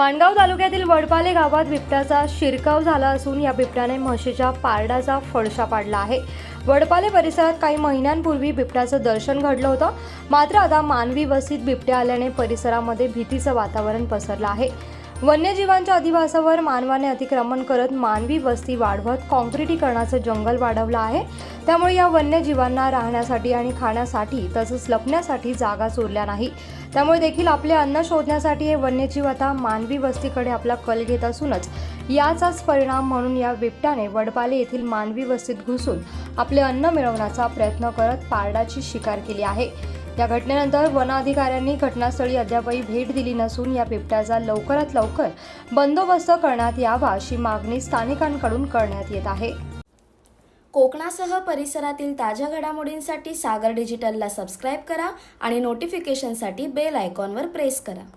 माणगाव तालुक्यातील वडपाले गावात बिबट्याचा शिरकाव झाला असून या बिबट्याने म्हशीच्या पारडाचा फडशा पाडला आहे. वडपाले परिसरात काही महिन्यांपूर्वी बिबट्याचं दर्शन घडलं होतं. मात्र आता मानवी वस्तीत बिबट्या आल्याने परिसरामध्ये भीतीचं वातावरण पसरलं आहे. वन्यजीवांच्या अधिवासावर मानवाने अतिक्रमण करत मानवी वस्ती वाढवत काँक्रिटीकरणाचं जंगल वाढवलं आहे. त्यामुळे या वन्यजीवांना राहण्यासाठी आणि खाण्यासाठी तसंच लपण्यासाठी जागा सोडल्या नाही. त्यामुळे देखील आपले अन्न शोधण्यासाठी हे वन्यजीव आता मानवी वस्तीकडे आपला कल घेत असूनच याचाच परिणाम म्हणून या बिबट्याने वडपाले येथील मानवी वस्तीत घुसून आपले अन्न मिळवण्याचा प्रयत्न करत पारडाची शिकार केली आहे. या घटनेनंतर वन अधिकाऱ्यांनी घटनास्थळी अद्यापही भेट दिली नसून या बिबट्याचा लवकरात लवकर बंदोबस्त करण्यात यावा अशी मागणी स्थानिकांकडून करण्यात येत आहे. कोकणासह परिसरातील ताज्या घडामोडींसाठी सागर डिजिटलला सबस्क्राईब करा आणि नोटिफिकेशनसाठी बेल आयकॉनवर प्रेस करा.